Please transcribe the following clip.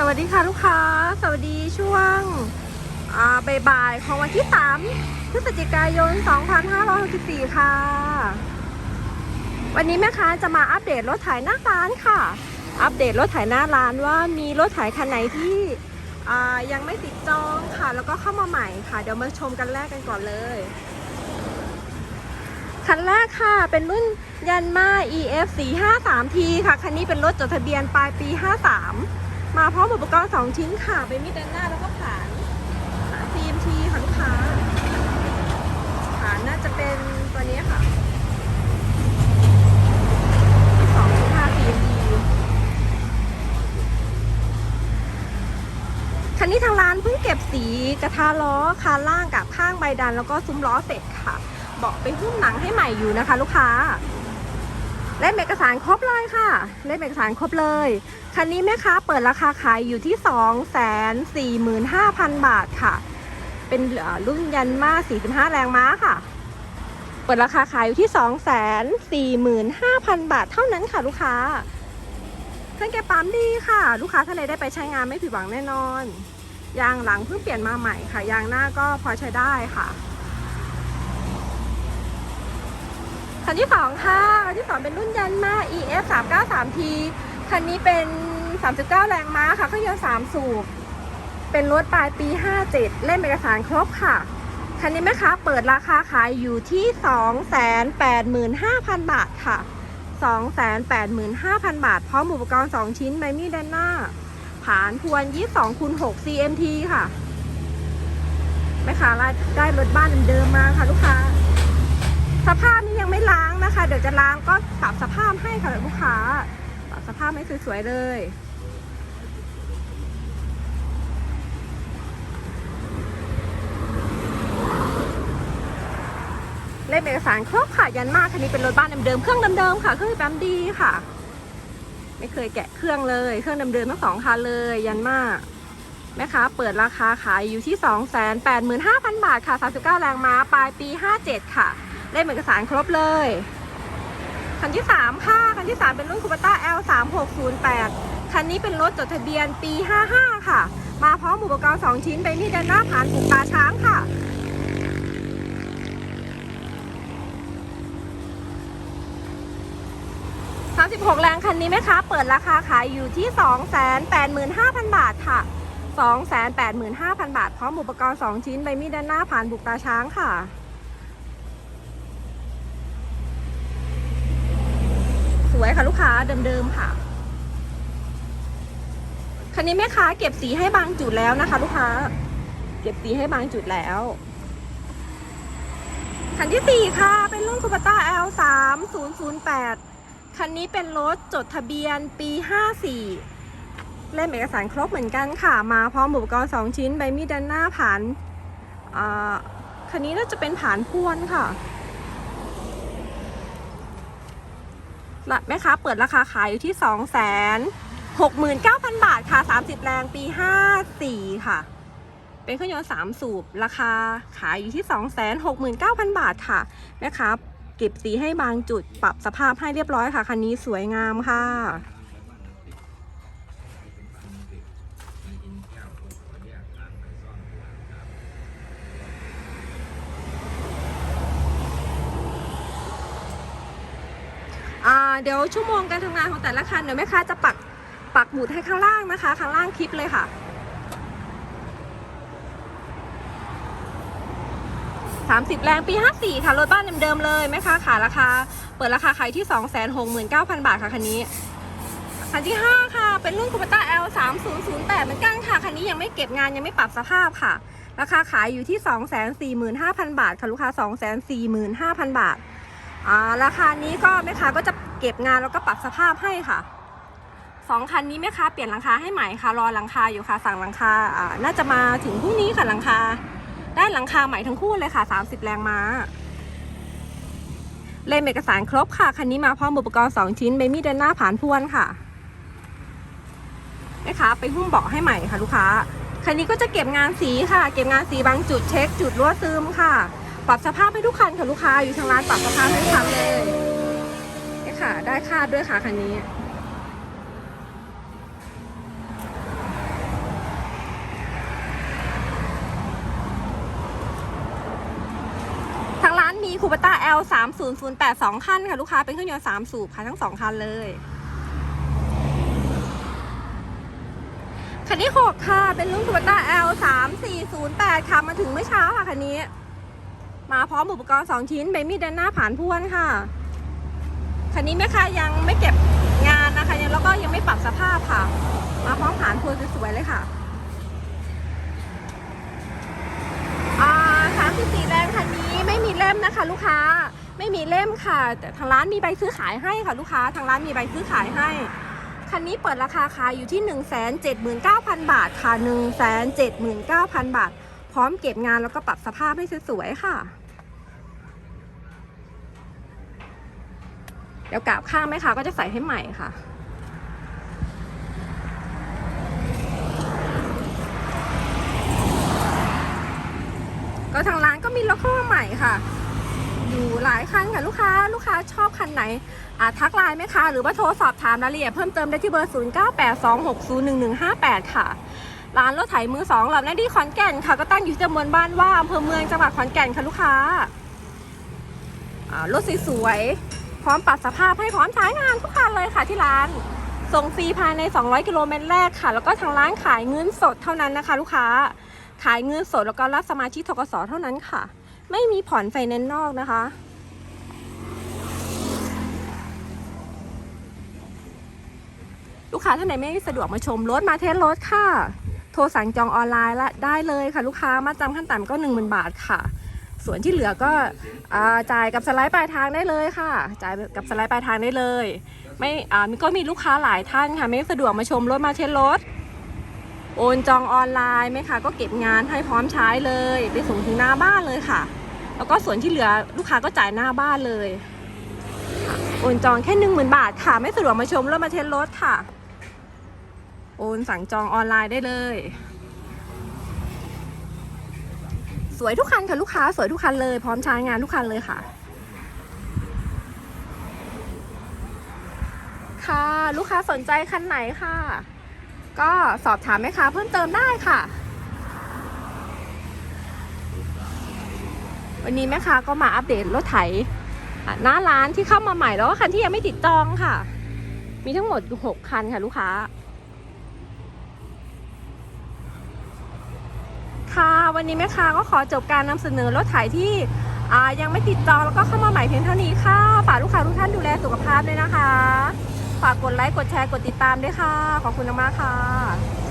สวัสดีค่ะลูกค้า สวัสดีช่วงบ่ายๆของวันที่ 3 พฤศจิกายน 2564 ค่ะ วันนี้แม่ค้าจะมาอัปเดตรถไถหน้าร้านค่ะ อัปเดตรถไถหน้าร้านว่ามีรถไถคันไหนที่ยังไม่ติดจองค่ะ แล้วก็เข้ามาใหม่ค่ะ เดี๋ยวมาชมกันแรกกันก่อนเลย คันแรกค่ะเป็นรุ่นยันมา EF 453T ค่ะ คันนี้เป็นรถจดทะเบียนปลายปี 53 มาพร้อมอุปกรณ์ 2 ชิ้นค่ะ เป็นมีดด้านหน้าแล้วก็ผาน CMT ค่ะลูกค้าผานน่าจะเป็นตัวนี้ค่ะ2.5 CMT คันนี้ทางร้านเพิ่งเก็บสีกระทะล้อคานล่างกับข้างใบดัน แล้วก็ซุ้มล้อเสร็จค่ะ เบาะไปหุ้มหนังให้ใหม่อยู่นะคะ ลูกค้า เล่มเอกสารครบเลยค่ะ เล่มเอกสารครบเลย คันนี้แม่ค้าเปิดราคาขายอยู่ที่ 2 4 5 0 0 0 บาทค่ะ เป็นรุ่นยันมา45 แรงม้าค่ะ เปิดราคาขายอยู่ที่ 2 4 5 0 0 0 บาทเท่านั้นค่ะ ลูกค้าเครื่องแกปั๊มดีค่ะ ลูกค้าท่านใดได้ไปใช้งานไม่ผิดหวังแน่นอน ยางหลังเพิ่งเปลี่ยนมาใหม่ค่ะ ยางหน้าก็พอใช้ได้ค่ะ คันที่สองค่ะคันที่สองเป็นรุ่นยันมา EF 3 9 3 T คันนี้เป็น 39 แรงม้าค่ะเครื่องยนต์3สูบ เป็นรถปลายปี 57 เล่มเอกสารครบค่ะ คันนี้แม่ค้าเปิดราคาขายอยู่ที่ 285,000 บาทค่ะ 285,000 บาท พร้อมอุปกรณ์ 2 ชิ้นใบมีดด้านหน้า ผานทวน 22คูณ6 CMT ค่ะ แม่ค้าได้รถบ้านเดิมมาค่ะลูกค้า สภาพนี้ยังไม่ล้างนะคะ เดี๋ยวจะล้างก็ปรับสภาพให้ค่ะลูกค้าปรับสภาพให้สวยๆเลยเล่มเอกสารครบค่ะยันมากคันนี้เป็นรถบ้านเดิมๆเครื่องเดิมๆค่ะเครื่องแบมดีค่ะ ไม่เคยแกะเครื่องเลยเครื่องเดิมๆทั้งสองคันเลย ยันมากแม่ค้าเปิดราคาขายอยู่ที่ 285,000 บาทค่ะ 39 แรงม้า ปลายปี 57 ค่ะ ได้เอกสารครบเลย คันที่ 3 ค่ะ คันที่ 3 เป็นรุ่นคูปต้า L 3 6 0 8คันนี้เป็นรถจดทะเบียนปี 55 ค่ะ มาพร้อมอุปกรณ์ 2 ชิ้นเป็นนี่ด้านหน้าผ่านผูกตาช้างค่ะ36แรงคันนี้ไหมคะ เปิดราคาขายอยู่ที่ 285,000 บาทค่ะ 285,000 บาท พร้อมอุปกรณ์ 2 ชิ้นใบมีดด้านหน้าผ่านบุกตาช้างค่ะ วยค่ะลูกค้าเดิมๆค่ะ คันนี้แม่ค้าเก็บสีให้บางจุดแล้วนะคะ ลูกค้า เก็บสีให้บางจุดแล้ว คันที่สี่ค่ะ เป็นรุ่นคูปต้า L 3 0 0 8คันนี้เป็นรถจดทะเบียนปี54เล่มเอกสารครบเหมือนกันค่ะ มาพร้อมอุปกรณ์2ชิ้นใบมีดด้านหน้าผ่านคันนี้น่าจะเป็นผ่านพวนค่ะ แม่ค้าเปิดราคาขายอยู่ที่ 2 6 9 0 0 0 บาทค่ะ 30 แรงปี 54 ค่ะ เป็นเครื่องยนต์ 3 สูบ ราคาขายอยู่ที่ 2 6 9 0 0 0 บาทค่ะแม่ค้าเก็บสีให้บางจุดปรับสภาพให้เรียบร้อยค่ะ คันนี้สวยงามค่ะ อ่า เดี๋ยวชั่วโมงการทำงานของแต่ละคันเดี๋ยวแม่ค้าจะปักปักหมุดให้ข้างล่างนะคะ ข้างล่างคลิปเลยค่ะ30แรงปี54ค่ะรถบ้านเดิมๆเลยแม่ค้าขายราคา เปิดราคาขายที่269,000บาทค่ะคันนี้คันที่5ค่ะเป็นรุ่นคูปต้า L 3 0 0 8เหมือนกันค่ะคันนี้ยังไม่เก็บงานยังไม่ปรับสภาพค่ะ ราคาขายอยู่ที่245,000บาทค่ะลูกค้า245,000บาทอ่าราคานี้ก็แม่ค้าก็จะ เก็บงานแล้วก็ปรับสภาพให้ค่ะสองคันนี้แม่ค้าเปลี่ยนหลังคาให้ใหม่ค่ะรอหลังคาอยู่ค่ะสั่งหลังคาอ่าน่าจะมาถึงพรุ่งนี้ค่ะหลังคา ได้หลังคาใหม่ทั้งคู่เลยค่ะ 30 แรงม้าเล่มเอกสารครบค่ะ คันนี้มาพร้อมอุปกรณ์ 2 ชิ้นเบมี่เดนหน้าผ่านพวนค่ะแม่ค้าไปหุ้มเบาะให้ใหม่ค่ะลูกค้าคันนี้ก็จะเก็บงานสีค่ะ เก็บงานสีบางจุดเช็ค จุดรั่วซึมค่ะ ปรับสภาพให้ทุกคันค่ะลูกค้าอยู่ทางร้านปรับสภาพให้ทุกคันเลย ค่ะ ได้คาดด้วยค่ะคันนี้ ทางร้านมีคูปต้า L 3 0 0 8 2 คันค่ะ ลูกค้าเป็นเครื่องยนต์3สูบค่ะทั้ง 2 คันเลยคันที่6ค่ะ เป็นรุ่นคูปต้า L 3 4 0 8ค่ะ มาถึงเมื่อเช้าค่ะคันนี้ มาพร้อมอุปกรณ์ 2 ชิ้นเบมี่เดินหน้าผ่านพ่วนค่ะ คันนี้แม่ค้ายังไม่เก็บงานนะคะยังแล้วก็ยังไม่ปรับสภาพค่ะ มาพร้อมผ่านพวนสวยๆเลยค่ะอ่าสามสิบสี่แรงคันนี้ไม่มีเล่มนะคะ ลูกค้าไม่มีเล่มค่ะ แต่ทางร้านมีใบซื้อขายให้ค่ะ ลูกค้าทางร้านมีใบซื้อขายให้คันนี้เปิดราคาขายอยู่ที่ 1 7 9 0 0 0 บาทค่ะ 1 7 9 0 0 0 บาท พร้อมเก็บงานแล้วก็ปรับสภาพให้สวยๆค่ะ เดี๋ยวกาบข้างไหมคะก็จะใส่ให้ใหม่ค่ะ ก็ทางร้านก็มีรถเข้ามาใหม่ค่ะ อยู่หลายคันค่ะลูกค้าลูกค้าชอบคันไหนอาทักไลน์ไหมคะ หรือว่าโทรสอบถามรายละเอียดเพิ่มเติมได้ที่เบอร์ 0982601158 ค่ะ ร้านรถไถมือสองหล่านั้นที่ขอนแก่นค่ะ ก็ตั้งอยู่ที่ตำบลบ้านว่าอำเภอเมืองจังหวัดขอนแก่นค่ะลูกค้ารถสวยๆ ร้อมปรับสภาพให้พร้อมใช้งานทุกคันเลยค่ะที่ร้าน ส่งฟรีภายใน 200 กิโลเมตรแรกค่ะ แล้วก็ทางร้านขายเงินสดเท่านั้นนะคะ ลูกค้า ขายเงินสดแล้วก็รับสมาชิกทกสเท่านั้นค่ะ ไม่มีผ่อนไฟแนนซ์นอกนะคะลูกค้าท่านไหนไม่สะดวกมาชมรถมาเทสรถค่ะ โทรสั่งจองออนไลน์ละได้เลยค่ะ ลูกค้ามาจำขั้นต่ำก็1 0,000บาทค่ะ ส่วนที่เหลือก็จ่ายกับสไลด์ปลายทางได้เลยค่ะ จ่ายกับสไลด์ปลายทางได้เลย ไม่ก็มีลูกค้าหลายท่านค่ะ ไม่สะดวกมาชมรถมาเทสรถ โอนจองออนไลน์ไหมคะก็เก็บงานให้พร้อมใช้เลย ไปส่งถึงหน้าบ้านเลยค่ะ แล้วก็ส่วนที่เหลือลูกค้าก็จ่ายหน้าบ้านเลย โอนจองแค่หนึ่งหมื่นบาทค่ะ ไม่สะดวกมาชมรถมาเทสรถค่ะ โอนสั่งจองออนไลน์ได้เลย สวยทุกคันค่ะลูกค้าสวยทุกคันเลย พร้อมใช้งานทุกคันเลยค่ะ ค่ะลูกค้าสนใจคันไหนค่ะ ก็สอบถามแม่ค้าเพิ่มเติมได้ค่ะ วันนี้แม่ค้าก็มาอัปเดตรถไถหน้าร้านที่เข้ามาใหม่แล้วก็คันที่ยังไม่ติดจองค่ะ มีทั้งหมดอยู่หกคันค่ะลูกค้า ค่ะ วันนี้แม่ค้าก็ขอจบการนำเสนอรถไถที่ยังไม่ติดจองแล้วก็เข้ามาใหม่เพียงเท่านี้ค่ะฝากลูกค้าทุกท่านดูแลสุขภาพด้วยนะคะ ฝากกดไลค์กดแชร์กดติดตามด้วยค่ะ ขอบคุณมากค่ะ